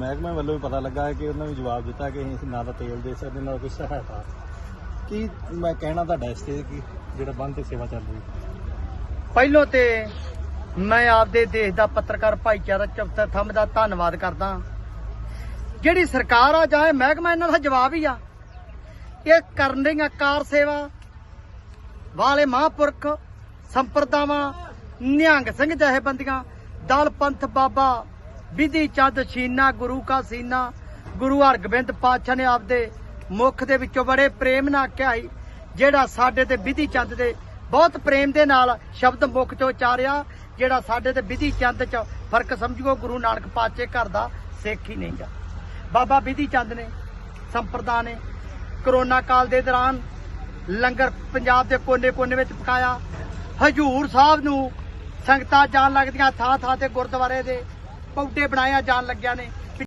ਮਹਿਕਮੇ ਵੱਲੋਂ ਵੀ ਪਤਾ ਲੱਗਾ ਹੈ ਕਿ ਉਹਨਾਂ ਵੀ ਜਵਾਬ ਦਿੱਤਾ ਕਿ ਅਸੀਂ ਨਾ ਤਾਂ ਤੇਲ ਦੇ ਸਕਦੇ, ਨਾ ਕੋਈ ਸਹਾਇਤਾ ਕੀ ਮੈਂ ਕਹਿਣਾ ਤੁਹਾਡਾ ਇਸ ਤੇ ਕਿ ਜਿਹੜਾ ਬੰਦ ਤੇ ਸੇਵਾ ਚੱਲ ਰਹੀ ਪਹਿਲੋਂ ਤੇ ਮੈਂ ਆਪਦੇ ਦੇਸ਼ ਦਾ ਪੱਤਰਕਾਰ ਭਾਈਚਾਰਾ ਚੌਥਾ ਥੰਮ ਦਾ ਧੰਨਵਾਦ ਕਰਦਾ। ਜਿਹੜੀ ਸਰਕਾਰ ਆ ਜਾਂ ਮਹਿਕਮਾ ਇਹਨਾਂ ਦਾ ਜਵਾਬ ਹੀ ਆ, ਇਹ ਕਰਨ ਦੀਆਂ ਕਾਰ ਸੇਵਾ। ਵਾਲੇ ਮਹਾਂਪੁਰਖ ਸੰਪਰਦਾਵਾਂ, ਨਿਹੰਗ ਸਿੰਘ ਜਥੇਬੰਦੀਆਂ, ਦਲ ਪੰਥ ਬਾਬਾ ਵਿਧੀ ਚੰਦ ਸ਼ੀਨਾ ਗੁਰੂ ਕਾ ਸੀਨਾ, ਗੁਰੂ ਹਰਗੋਬਿੰਦ ਪਾਤਸ਼ਾਹ ਨੇ ਆਪਦੇ ਮੁਖ ਦੇ ਵਿੱਚੋਂ ਬੜੇ ਪ੍ਰੇਮ ਨਾਲ ਕਿਹਾ ਜਿਹੜਾ ਸਾਡੇ ਤੇ ਵਿਧੀ ਚੰਦ ਦੇ ਬਹੁਤ ਪ੍ਰੇਮ ਦੇ ਨਾਲ ਸ਼ਬਦ ਮੁਖ ਚੋਂ ਉਚਾਰਿਆ, ਜਿਹੜਾ ਸਾਡੇ ਤੇ ਵਿਧੀ ਚੰਦ ਚ ਫ਼ਰਕ ਸਮਝੋ, ਗੁਰੂ ਨਾਨਕ ਪਾਤਸ਼ਾਹ ਘਰ ਦਾ ਸਿੱਖ ਹੀ ਨਹੀਂਗਾ ਬਾਬਾ ਵਿਧੀ ਚੰਦ ਨੇ, ਸੰਪਰਦਾ ਨੇ, ਕਰੋਨਾ ਕਾਲ ਦੇ ਦੌਰਾਨ ਲੰਗਰ ਪੰਜਾਬ ਦੇ ਕੋਨੇ-ਕੋਨੇ ਵਿੱਚ ਪਕਾਇਆ। ਹਜੂਰ ਸਾਹਿਬ ਨੂੰ ਸੰਗਤਾਂ ਜਾਣ ਲੱਗਦੀਆਂ ਥਾਂ ਥਾਂ ਤੇ ਗੁਰਦੁਆਰੇ ਦੇ ਪੌਡੇ ਬਣਾਇਆ ਜਾਣ ਲੱਗਿਆ ਨੇ।